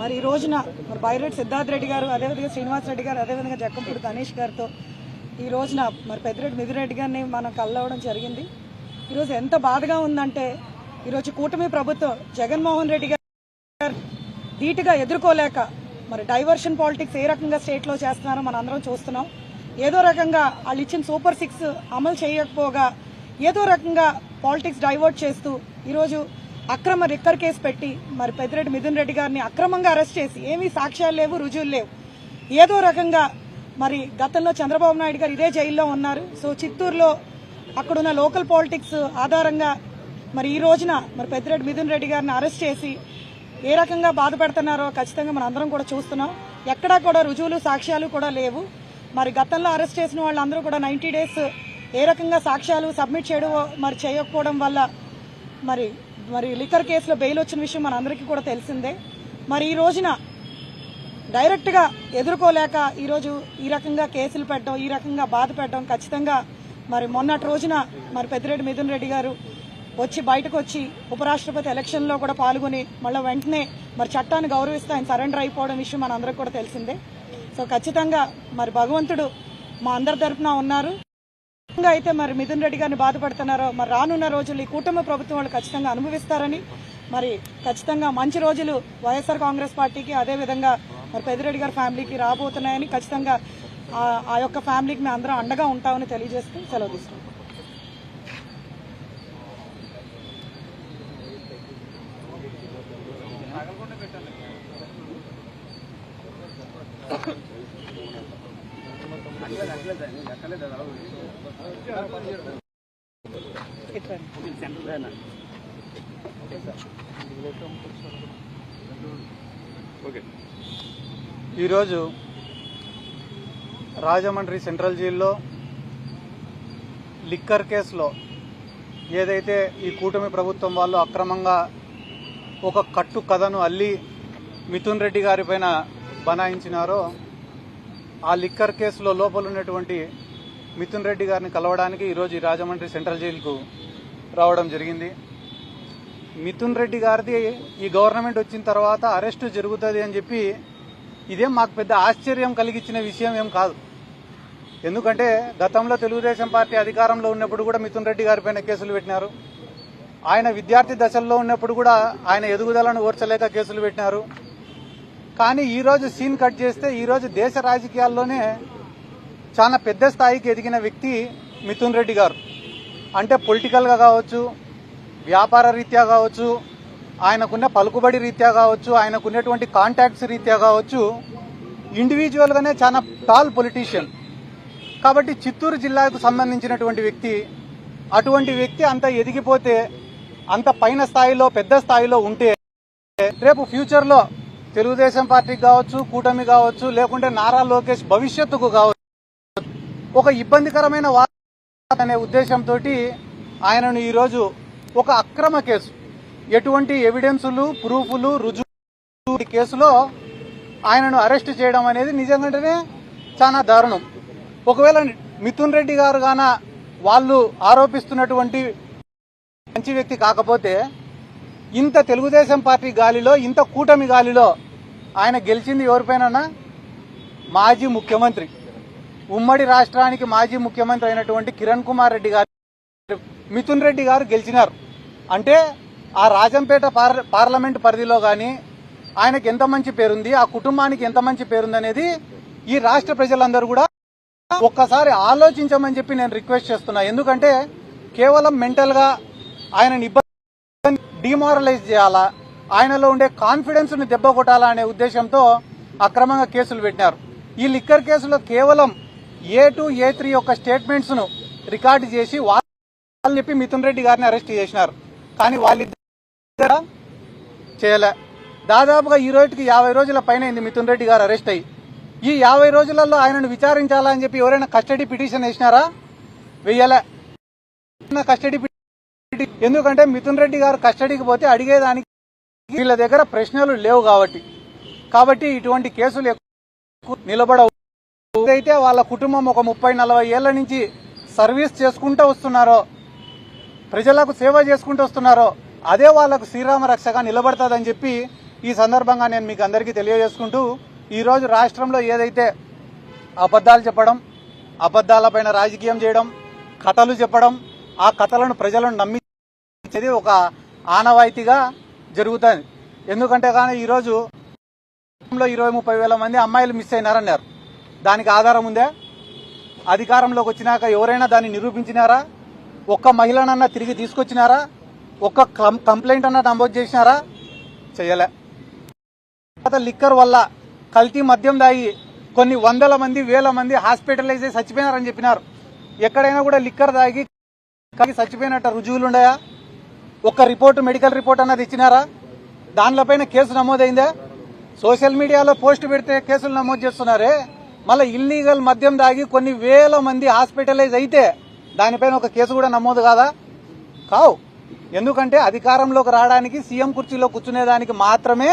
మరి ఈ రోజున మరి బైరెడ్డి సిద్ధార్థ రెడ్డి గారు అదేవిధంగా శ్రీనివాస్ రెడ్డి గారు అదేవిధంగా జక్కంపూడి గణేష్ గారితో ఈ రోజున మరి పెద్దిరెడ్డి మిదిరెడ్డి గారిని మనం కలవడం జరిగింది. ఈరోజు ఎంత బాధగా ఉందంటే ఈరోజు కూటమి ప్రభుత్వం జగన్మోహన్ రెడ్డి గారు ధీటుగా ఎదుర్కోలేక మరి డైవర్షన్ పాలిటిక్స్ ఏ రకంగా స్టేట్లో చేస్తున్నారో మనం అందరం చూస్తున్నాం. ఏదో రకంగా వాళ్ళు ఇచ్చిన సూపర్ సిక్స్ అమలు చేయకపోగా ఏదో రకంగా పాలిటిక్స్ డైవర్ట్ చేస్తూ ఈరోజు అక్రమ రిక్కర్ కేసు పెట్టి మరి పెద్దిరెడ్డి మిథున్ రెడ్డి గారిని అక్రమంగా అరెస్ట్ చేసి ఏమీ సాక్ష్యాలు లేవు రుజువులు లేవు. ఏదో రకంగా మరి గతంలో చంద్రబాబు నాయుడు గారు ఇదే జైల్లో ఉన్నారు. సో చిత్తూరులో అక్కడున్న లోకల్ పాలిటిక్స్ ఆధారంగా మరి ఈ రోజున మరి పెద్దిరెడ్డి మిథున్ రెడ్డి గారిని అరెస్ట్ చేసి ఏ రకంగా బాధ పెడుతున్నారో ఖచ్చితంగా మనం అందరం కూడా చూస్తున్నాం. ఎక్కడా కూడా రుజువులు సాక్ష్యాలు కూడా లేవు. మరి గతంలో అరెస్ట్ చేసిన వాళ్ళందరూ కూడా నైంటీ డేస్ ఏ రకంగా సాక్ష్యాలు సబ్మిట్ చేయడం మరి చేయకపోవడం వల్ల మరి మరి లిక్కర్ కేసులో బెయిల్ వచ్చిన విషయం మన అందరికీ కూడా తెలిసిందే. మరి ఈ రోజున డైరెక్ట్గా ఎదుర్కోలేక ఈరోజు ఈ రకంగా కేసులు పెట్టడం ఈ రకంగా బాధ పెట్టడం ఖచ్చితంగా మరి మొన్నటి రోజున మరి పెద్దిరెడ్డి మిథున్ రెడ్డి గారు వచ్చి బయటకు వచ్చి ఉపరాష్ట్రపతి ఎలక్షన్లో కూడా పాల్గొని మళ్ళీ వెంటనే మరి చట్టాన్ని గౌరవిస్తూ ఆయన సరెండర్ అయిపోవడం విషయం మనందరికీ కూడా తెలిసిందే. సో ఖచ్చితంగా మరి భగవంతుడు మా అందరి తరఫున ఉన్నారు. అయితే మరి మిథున్ రెడ్డి గారిని బాధపడుతున్నారో మరి రానున్న రోజులు ఈ కూటమి ప్రభుత్వం వాళ్ళు ఖచ్చితంగా అనుభవిస్తారని మరి ఖచ్చితంగా మంచి రోజులు వైఎస్ఆర్ కాంగ్రెస్ పార్టీకి అదేవిధంగా మరి పెద్దిరెడ్డి గారి ఫ్యామిలీకి రాబోతున్నాయని ఖచ్చితంగా ఆ- ఆ యొక్క ఫ్యామిలీకి మేము అందరం అండగా ఉంటామని తెలియజేస్తూ సెలవు తీసుకుంటాం ఓకే ఈరోజు రాజమండ్రి సెంట్రల్ జైల్లో లిక్కర్ కేసులో ఏదైతే ఈ కూటమి ప్రభుత్వం వాళ్ళు అక్రమంగా ఒక కట్టు కథను అల్లి మిథున్ రెడ్డి గారి పైన బనాయించినారో ఆ లిక్కర్ కేసులో లోపల ఉన్నటువంటి మిథున్ రెడ్డి గారిని కలవడానికి ఈరోజు ఈ రాజమండ్రి సెంట్రల్ జైలుకు రావడం జరిగింది. మిథున్ రెడ్డి గారిది ఈ గవర్నమెంట్ వచ్చిన తర్వాత అరెస్టు జరుగుతుంది అని చెప్పి ఇదేం మాకు పెద్ద ఆశ్చర్యం కలిగించిన విషయం ఏం కాదు. ఎందుకంటే గతంలో తెలుగుదేశం పార్టీ అధికారంలో ఉన్నప్పుడు కూడా మిథున్ రెడ్డి గారి పైన కేసులు పెట్టినారు. ఆయన విద్యార్థి దశల్లో ఉన్నప్పుడు కూడా ఆయన ఎదుగుదలను ఓర్చలేక కేసులు పెట్టినారు. కానీ ఈరోజు సీన్ కట్ చేస్తే ఈరోజు దేశ రాజకీయాల్లోనే చాలా పెద్ద స్థాయికి ఎదిగిన వ్యక్తి మిథున్ రెడ్డి గారు. అంటే పొలిటికల్గా కావచ్చు వ్యాపార రీత్యా కావచ్చు ఆయనకున్న పలుకుబడి రీత్యా కావచ్చు ఆయనకున్నటువంటి కాంటాక్ట్స్ రీత్యా కావచ్చు ఇండివిజువల్గానే చాలా టాల్ పొలిటీషియన్ కాబట్టి చిత్తూరు జిల్లాకు సంబంధించినటువంటి వ్యక్తి అటువంటి వ్యక్తి అంత ఎదిగిపోతే అంత పైన స్థాయిలో పెద్ద స్థాయిలో ఉంటే రేపు ఫ్యూచర్లో తెలుగుదేశం పార్టీకి కావచ్చు కూటమి కావచ్చు లేకుంటే నారా లోకేష్ భవిష్యత్తుకు కావచ్చు ఒక ఇబ్బందికరమైన వార్త అనే ఉద్దేశంతో ఆయనను ఈరోజు ఒక అక్రమ కేసు. ఎటువంటి ఎవిడెన్సులు ప్రూఫ్లు రుజువు కేసులో ఆయనను అరెస్ట్ చేయడం అనేది నిజంగానే చాలా దారుణం. ఒకవేళ మిథున్ రెడ్డి గారు గాన వాళ్ళు ఆరోపిస్తున్నటువంటి మంచి వ్యక్తి కాకపోతే ఇంత తెలుగుదేశం పార్టీ గాలిలో ఇంత కూటమి గాలిలో ఆయన గెలిచింది ఎవరిపైన మాజీ ముఖ్యమంత్రి. ఉమ్మడి రాష్ట్రానికి మాజీ ముఖ్యమంత్రి అయినటువంటి కిరణ్ కుమార్ రెడ్డి గారు మిథున్ రెడ్డి గారు గెలిచినారు. అంటే ఆ రాజంపేట పార్ పార్లమెంట్ పరిధిలో కానీ ఆయనకి ఎంత మంచి పేరుంది ఆ కుటుంబానికి ఎంత మంచి పేరుంది అనేది ఈ రాష్ట్ర ప్రజలందరూ కూడా ఒక్కసారి ఆలోచించమని చెప్పి నేను రిక్వెస్ట్ చేస్తున్నా. ఎందుకంటే కేవలం మెంటల్గా ఆయనని ఇబ్బంది డిమారలైజ్ చేయాలా ఆయనలో ఉండే కాన్ఫిడెన్స్ను దెబ్బ కొట్టాలా అనే ఉద్దేశంతో అక్రమంగా కేసులు పెట్టినారు. ఈ లిక్కర్ కేసులో కేవలం ఏ టూ ఏ త్రీ యొక్క స్టేట్మెంట్స్ను రికార్డు చేసి అని చెప్పి మిథున్ రెడ్డి గారిని అరెస్ట్ చేసినారు. కానీ వాళ్ళిద్దరు చేయలే. దాదాపుగా ఈ రోజుకి యాభై రోజుల పైన అయింది మిథున్ రెడ్డి గారు అరెస్ట్ అయ్యి. ఈ యాభై రోజులలో ఆయనను విచారించాలా అని చెప్పి ఎవరైనా కస్టడీ పిటిషన్ వేసినారా? వెయ్యలే కస్టడీ ఎందుకంటే మిథున్ రెడ్డి గారు కస్టడీకి పోతే అడిగేదానికి వీళ్ళ దగ్గర ప్రశ్నలు లేవు కాబట్టి. కాబట్టి ఇటువంటి కేసులు ఎక్కువ నిలబడవు. అయితే వాళ్ళ కుటుంబం ఒక ముప్పై నలభై ఏళ్ళ నుంచి సర్వీస్ చేసుకుంటూ వస్తున్నారో ప్రజలకు సేవ చేసుకుంటూ వస్తున్నారో. అదే వాళ్ళకు శ్రీరామ రక్షగా నిలబడతాదని చెప్పి ఈ సందర్భంగా నేను మీకు అందరికీ తెలియజేసుకుంటూ ఈరోజు రాష్ట్రంలో ఏదైతే అబద్ధాలు చెప్పడం అబద్ధాలపైన రాజకీయం చేయడం కథలు చెప్పడం ఆ కథలను ప్రజలను నమ్మించేది ఒక ఆనవాయితీగా జరుగుతుంది. ఎందుకంటే కానీ ఈరోజు ఇరవై ముప్పై వేల మంది అమ్మాయిలు మిస్ అయినారన్నారు. దానికి ఆధారం ఉందే? అధికారంలోకి వచ్చినాక ఎవరైనా దాన్ని నిరూపించినారా? ఒక్క మహిళనన్నా తిరిగి తీసుకొచ్చినారా? ఒక్క కంప్లైంట్ అన్నా నమోదు చేసినారా? చేయలే లిక్కర్ వల్ల కల్తీ మద్యం దాగి కొన్ని వందల మంది వేల మంది హాస్పిటలైజ్ అయి చచ్చిపోయినారని చెప్పినారు. ఎక్కడైనా కూడా లిక్కర్ దాగి కానీ చచ్చిపోయినట్టు రుజువులు ఉన్నాయా? రిపోర్టు రిపోర్ట్ మెడికల్ రిపోర్ట్ అన్నది ఇచ్చినారా దానిపైన కేసు నమోదైందా? సోషల్ మీడియాలో పోస్ట్ పెడితే కేసులు నమోదు చేస్తున్నారే? మళ్ళీ ఇల్లీగల్ మద్యం దాగి కొన్ని వేల మంది హాస్పిటలైజ్ అయితే దానిపైన ఒక కేసు కూడా నమోదు కాదా? కావు. ఎందుకంటే అధికారంలోకి రావడానికి సీఎం కుర్చీలో కూర్చునేదానికి మాత్రమే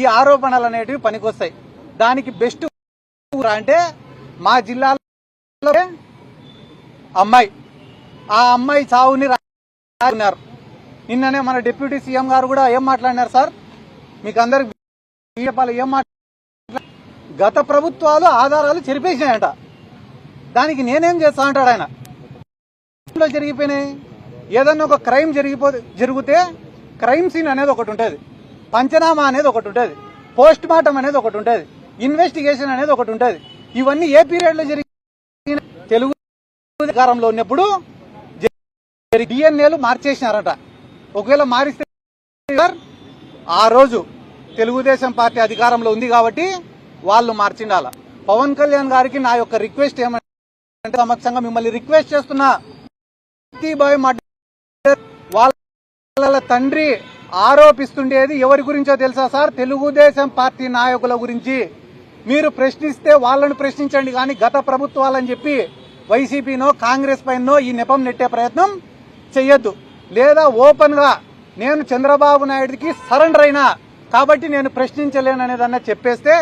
ఈ ఆరోపణలు అనేటివి పనికొస్తాయి. దానికి బెస్ట్ అంటే మా జిల్లాలో అమ్మాయి. ఆ అమ్మాయి చావుని రాన్నారు నిన్ననే మన డిప్యూటీ సీఎం గారు కూడా ఏం మాట్లాడినారు సార్? మీకు అందరికి చెప్పాలి ఏం మాట్లా? గత ప్రభుత్వాలు ఆధారాలు చెరిపేసినాయంట. దానికి నేనేం చేస్తా అంటాడు ఆయన? జరిగిపోయినాయి. ఏదన్నా ఒక క్రైమ్ జరిగిపో జరిగితే క్రైమ్ సీన్ అనేది ఒకటి ఉంటుంది. పంచనామా అనేది ఒకటి ఉంటుంది. పోస్ట్ మార్టం అనేది ఒకటి ఉంటుంది. ఇన్వెస్టిగేషన్ అనేది ఒకటి ఉంటుంది. ఇవన్నీ ఏ పీరియడ్లో జరిగిన తెలుగు అధికారంలో ఉన్నప్పుడు డిఎన్ఏలు మార్చేసినారట. ఒకవేళ మారిస్తే ఆ రోజు తెలుగుదేశం పార్టీ అధికారంలో ఉంది కాబట్టి వాళ్ళు మార్చిండాల. పవన్ కళ్యాణ్ గారికి నా యొక్క రిక్వెస్ట్ ఏమంటే సమక్షంగా మిమ్మల్ని రిక్వెస్ట్ చేస్తున్నా. బాయ్ వాళ్ళ తండ్రి ఆరోపిస్తుండేది ఎవరి గురించో తెలుసా సార్? తెలుగుదేశం పార్టీ నాయకుల గురించి. మీరు ప్రశ్నిస్తే వాళ్ళను ప్రశ్నించండి కానీ గత ప్రభుత్వాలని చెప్పి వైసీపీనో కాంగ్రెస్ పైనో ఈ నెపం నెట్టే ప్రయత్నం చెయ్యొద్దు. లేదా ఓపెన్గా నేను చంద్రబాబు నాయుడికి సరెండర్ అయినా కాబట్టి నేను ప్రశ్నించలేననేదన్నా చెప్పేస్తే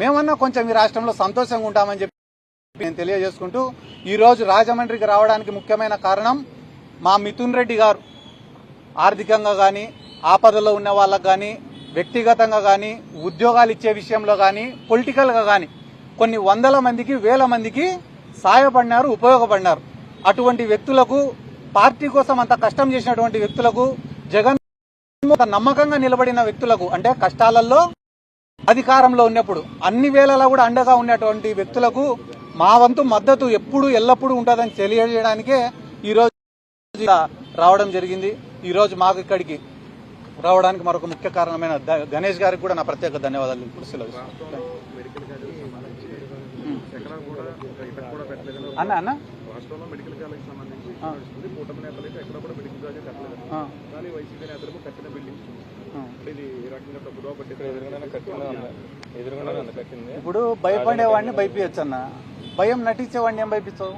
మేమన్నా కొంచెం ఈ రాష్ట్రంలో సంతోషంగా ఉంటామని చెప్పి నేను తెలియజేసుకుంటూ ఈరోజు రాజమండ్రికి రావడానికి ముఖ్యమైన కారణం మా మిథున్ రెడ్డి గారు. ఆర్థికంగా కానీ ఆపదలో ఉన్న వాళ్ళకు కానీ వ్యక్తిగతంగా కానీ ఉద్యోగాలు ఇచ్చే విషయంలో కానీ పొలిటికల్గా కానీ కొన్ని వందల మందికి వేల మందికి సాయపడినారు ఉపయోగపడినారు. అటువంటి వ్యక్తులకు పార్టీ కోసం అంత కష్టం చేసినటువంటి వ్యక్తులకు జగన్ ఒక నమ్మకంగా నిలబడిన వ్యక్తులకు అంటే కష్టాలలో అధికారంలో ఉన్నప్పుడు అన్ని వేళలా కూడా అండగా ఉన్నటువంటి వ్యక్తులకు మా వంతు మద్దతు ఎప్పుడు ఎల్లప్పుడూ ఉంటుందని తెలియజేయడానికే ఈ రోజు ఇలా రావడం జరిగింది. ఈ రోజు మాకు ఇక్కడికి రావడానికి మరొక ముఖ్య కారణమైన గణేష్ గారికి కూడా నా ప్రత్యేక ధన్యవాదాలు. ఇప్పుడు సెలవు. అన్న అన్న? రాష్ట్రంలో మెడికల్ కాలేజ్ సంబంధించి ఆ. నడుస్తుంది. కూటమి నేతలు అయితే ఎక్కడ కూడా మెడికల్ కాలేజ్ కట్టలేదు. కానీ వైసీపీ నేతలకు కట్టిన బిల్డింగ్స్ ఇది ఈ రకంగా తప్పుదో పట్టి ఎదురుగానే కట్టింది ఇప్పుడు భయపడేవాడిని భయపించచ్చు అన్న భయం నటించేవాడిని ఏం భయపించవు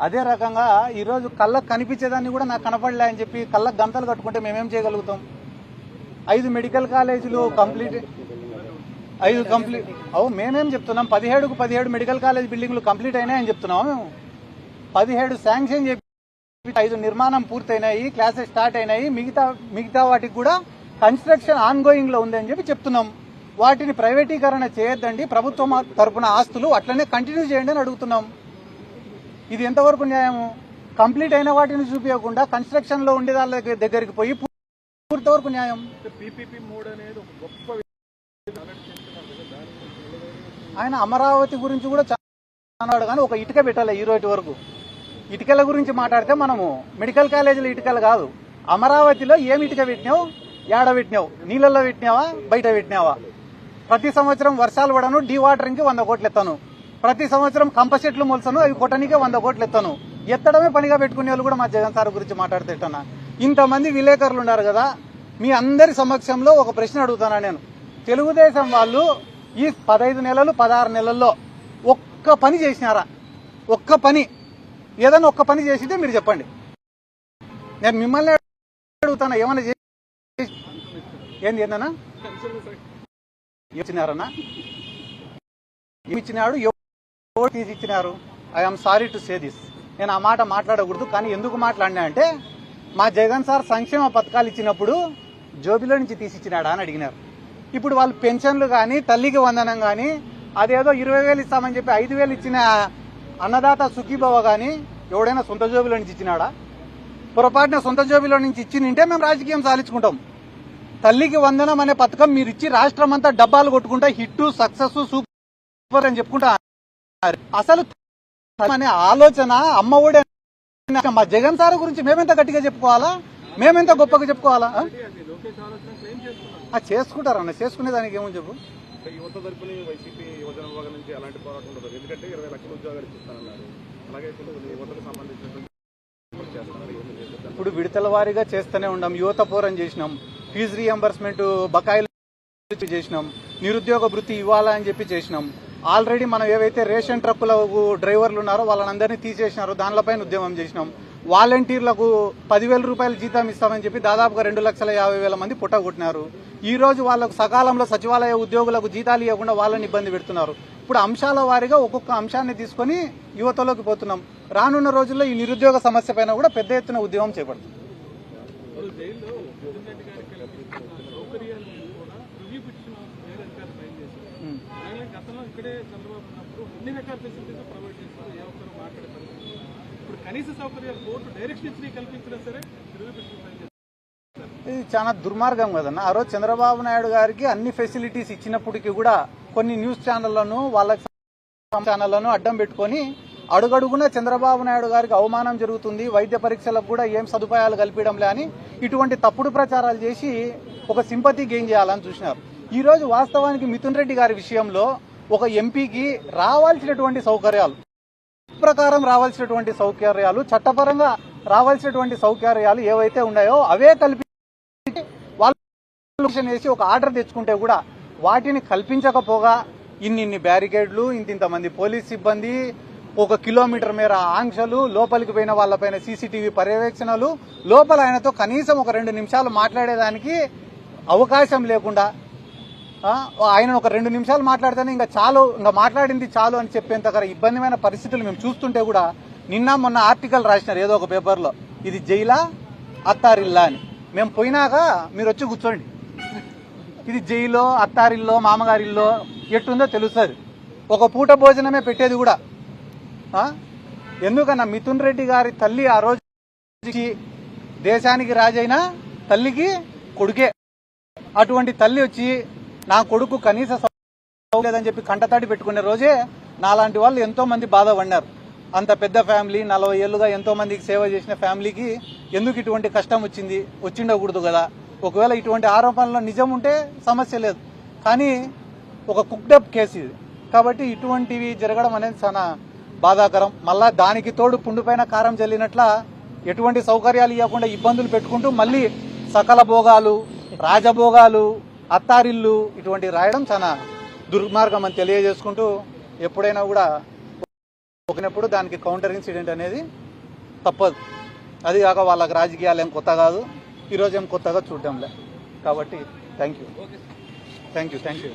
అదే రకంగా ఈరోజు కళ్ళకు కనిపించేదాన్ని కూడా నాకు కనపడలే అని చెప్పి కళ్ళకు గంతలు కట్టుకుంటే మేమేం చేయగలుగుతాం? ఐదు మెడికల్ కాలేజీలు కంప్లీట్ ఐదు కంప్లీట్ అవు మేమేం చెప్తున్నాం? పదిహేడుకు పదిహేడు మెడికల్ కాలేజ్ బిల్డింగ్లు కంప్లీట్ అయినాయని చెప్తున్నాము మేము? పదిహేడు శాంక్షన్ చెప్పి ఐదు నిర్మాణం పూర్తయినాయి క్లాసెస్ స్టార్ట్ అయినాయి మిగతా మిగతా వాటికి కూడా కన్స్ట్రక్షన్ ఆన్ గోయింగ్లో ఉంది అని చెప్పి చెప్తున్నాం వాటిని ప్రైవేటీకరణ చేయొద్దండి ప్రభుత్వం తరపున ఆస్తులు అట్లనే కంటిన్యూ చేయండి అని అడుగుతున్నాం ఇది ఎంతవరకు న్యాయము కంప్లీట్ అయిన వాటిని చూపించకుండా కన్స్ట్రక్షన్లో ఉండే వాళ్ళ దగ్గర- దగ్గరికి పోయి న్యాయం అనేది ఒక గొప్ప ఆయన అమరావతి గురించి కూడా చాలా అన్నాడు కానీ ఒక ఇటుక పెట్టాలి ఈ రోజు వరకు ఇటుకల గురించి మాట్లాడితే మనము మెడికల్ కాలేజీలో ఇటుకలు కాదు. అమరావతిలో ఏమి ఇటుక పెట్టినావు? ఏడ పెట్టినావు? నీళ్ళల్లో పెట్టినావా? బయట పెట్టినావా? ప్రతి సంవత్సరం వర్షాలు పడను డీ వాటరింగ్ వంద కోట్లు ఎత్తాను. ప్రతి సంవత్సరం కంప చెట్లు మొలసను అవి కొట్టనికే వంద కోట్లు ఎత్తాను. ఎత్తడమే పనిగా పెట్టుకునే వాళ్ళు కూడా మా జగన్ సార్ గురించి మాట్లాడుతుంటాను ఇంతమంది విలేకరులు ఉన్నారు కదా మీ అందరి సమక్షంలో ఒక ప్రశ్న అడుగుతానా నేను? తెలుగుదేశం వాళ్ళు ఈ పదహైదు నెలలు పదహారు నెలల్లో ఒక్క పని చేసినారా? ఒక్క పని. ఏదైనా ఒక్క పని చేసింటే మీరు చెప్పండి. నేను మిమ్మల్ని అడుగుతాను? ఏమైనా చేసి ఏంది ఏందన్నా? ఇచ్చినారన్నా ఇచ్చినాడు ఎవరు తీసి ఇచ్చినారు? I'm sorry to say this నేను ఆ మాట మాట్లాడకూడదు కానీ ఎందుకు మాట్లాడినా అంటే మా జగన్ సార్ సంక్షేమ పథకాలు ఇచ్చినప్పుడు జోబిలో నుంచి తీసి ఇచ్చినాడా అని అడిగినారు. ఇప్పుడు వాళ్ళు పెన్షన్లు కానీ తల్లికి వందనం కానీ అదేదో ఇరవై వేలు ఇస్తామని చెప్పి ఐదు వేలు ఇచ్చిన అన్నదాత సుఖీభవ కానీ ఎవడైనా సొంత జోబిలో నుంచి ఇచ్చినాడా? పొరపాటున సొంత జోబిలో నుంచి ఇచ్చి నింటే మేము రాజకీయం సాధించుకుంటాం. తల్లికి వందనం అనే పథకం మీరు ఇచ్చి రాష్ట్రం అంతా డబ్బాలు కొట్టుకుంటా హిట్ సక్సెస్ సూపర్ అని చెప్పుకుంటా అసలు అనే ఆలోచన అమ్మ ఒడి మా జగన్ సార్ గురించి మేమెంత గట్టిగా చెప్పుకోవాలా? మేమెంత గొప్పగా చెప్పుకోవాలా? చేసుకుంటారన్న చేసుకునే దానికి ఏమో చెప్పు? అంటే యువత తరపున వైసీపీ యువజన విభాగం నుంచి అలాంటి పోరాటం ఉండదు. ఎందుకంటే ఇరవై లక్షల ఉద్యోగాలు ఇచ్చిస్తానన్నారు. అలాగే కొన్ని యువతకు సంబంధించినటువంటి ఇప్పుడు విడతల వారీగా చేస్తూనే ఉన్నాం యువత పోరం చేసినాం. ఫీజు రీఎంబర్స్మెంట్ బకాయిలు చేసినాం. నిరుద్యోగ వృత్తి ఇవ్వాలని చెప్పి చేసినాం. ఆల్రెడీ మనం ఏవైతే రేషన్ ట్రక్కుల డ్రైవర్లు ఉన్నారో వాళ్ళందరినీ తీసేసినారో. దానిపైన ఉద్యమం చేసినాం. వాలంటీర్లకు పదివేల రూపాయలు జీతం ఇస్తామని చెప్పి దాదాపుగా రెండు లక్షల యాభై వేల మంది పుట్టగొట్టినారు. ఈ రోజు వాళ్ళకు సకాలంలో సచివాలయ ఉద్యోగులకు జీతాలు ఇవ్వకుండా వాళ్ళని ఇబ్బంది పెడుతున్నారు. ఇప్పుడు అంశాల వారీగా ఒక్కొక్క అంశాన్ని తీసుకొని యువతలోకి పోతున్నాం. రానున్న రోజుల్లో ఈ నిరుద్యోగ సమస్య పైన కూడా పెద్ద ఎత్తున ఉద్యమం చేపడుతుంది. గతంలో ఇక్కడే చంద్రబాబు ఉన్నప్పుడు అన్ని రకాల ఫెసిలిటీస్ ప్రొవైడ్ చేస్తారు ఏ ఒక్కరు మాట్లాడే పరిస్థితి లేదు. ఇప్పుడు కనీస సౌకర్యాలు కోర్టు డైరెక్షన్ ఇచ్చి కల్పించినా సరే ఇది చాలా దుర్మార్గం కదన్న. ఆ రోజు చంద్రబాబు నాయుడు గారికి అన్ని ఫెసిలిటీస్ ఇచ్చినప్పటికీ కూడా కొన్ని న్యూస్ ఛానళ్ళను వాళ్ళ ఛానళ్ళను అడ్డం పెట్టుకొని అడుగడుగునా చంద్రబాబు నాయుడు గారికి అవమానం జరుగుతుంది. వైద్య పరీక్షలకు కూడా ఏం సదుపాయాలు కల్పించడంలే అని ఇటువంటి తప్పుడు ప్రచారాలు చేసి ఒక సింపతి గెయిన్ చేయాలని చూసినారు. ఈరోజు వాస్తవానికి మిథున్ రెడ్డి గారి విషయంలో ఒక ఎంపీకి రావాల్సినటువంటి సౌకర్యాలు ప్రకారం రావాల్సినటువంటి సౌకర్యాలు చట్టపరంగా రావాల్సినటువంటి సౌకర్యాలు ఏవైతే ఉన్నాయో అవే కల్పి వాళ్ళు చేసి వేసి ఒక ఆర్డర్ తెచ్చుకుంటే కూడా వాటిని కల్పించకపోగా ఇన్నిన్ని బ్యారికేడ్లు ఇంతింతమంది పోలీస్ సిబ్బంది ఒక కిలోమీటర్ మేర ఆంక్షలు లోపలికి పోయిన వాళ్ళపైన సీసీటీవీ పర్యవేక్షణలు లోపల ఆయనతో కనీసం ఒక రెండు నిమిషాలు మాట్లాడేదానికి అవకాశం లేకుండా ఆయన ఒక రెండు నిమిషాలు మాట్లాడితేనే ఇంకా చాలు ఇంకా మాట్లాడింది చాలు అని చెప్పేంత ఇబ్బందిమైన పరిస్థితులు మేము చూస్తుంటే కూడా నిన్న మొన్న ఆర్టికల్ రాసినారు ఏదో ఒక పేపర్లో. ఇది జైలా అత్తారిల్లా అని. మేము పోయినాక మీరు వచ్చి కూర్చోండి. ఇది జైలో అత్తారిల్లో మామగారిల్లో ఎట్టుందో తెలుస్తుంది ఒక పూట భోజనమే పెట్టేది కూడా. ఎందుకన్నా మిథున్ రెడ్డి గారి తల్లి ఆ రోజు దేశానికి రాజైన తల్లికి కొడుకే. అటువంటి తల్లి వచ్చి నా కొడుకు కనీస లేదని చెప్పి కంటతాడి పెట్టుకునే రోజే నాలాంటి వాళ్ళు ఎంతో మంది బాధపడినారు అంత పెద్ద ఫ్యామిలీ నలభై ఏళ్ళుగా ఎంతో మందికి సేవ చేసిన ఫ్యామిలీకి ఎందుకు ఇటువంటి కష్టం వచ్చింది వచ్చిండకూడదు కదా? ఒకవేళ ఇటువంటి ఆరోపణలో నిజం ఉంటే సమస్య లేదు. కానీ ఒక కుక్డప్ కేసు ఇది. కాబట్టి ఇటువంటివి జరగడం అనేది చాలా బాధాకరం. మళ్ళా దానికి తోడు పుండుపైన కారం చల్లినట్ల ఎటువంటి సౌకర్యాలు ఇవ్వకుండా ఇబ్బందులు పెట్టుకుంటూ మళ్ళీ సకల భోగాలు రాజభోగాలు అత్తారిల్లు ఇటువంటి రాయడం చాలా దుర్మార్గం అని తెలియజేసుకుంటూ ఎప్పుడైనా కూడా ఒకనప్పుడు దానికి కౌంటర్ ఇన్సిడెంట్ అనేది తప్పదు. అది కాక వాళ్ళకి రాజకీయాలు ఏం కొత్త కాదు. ఈరోజు ఏం కొత్తగా చూడడంలే కాబట్టి thank you thank you thank you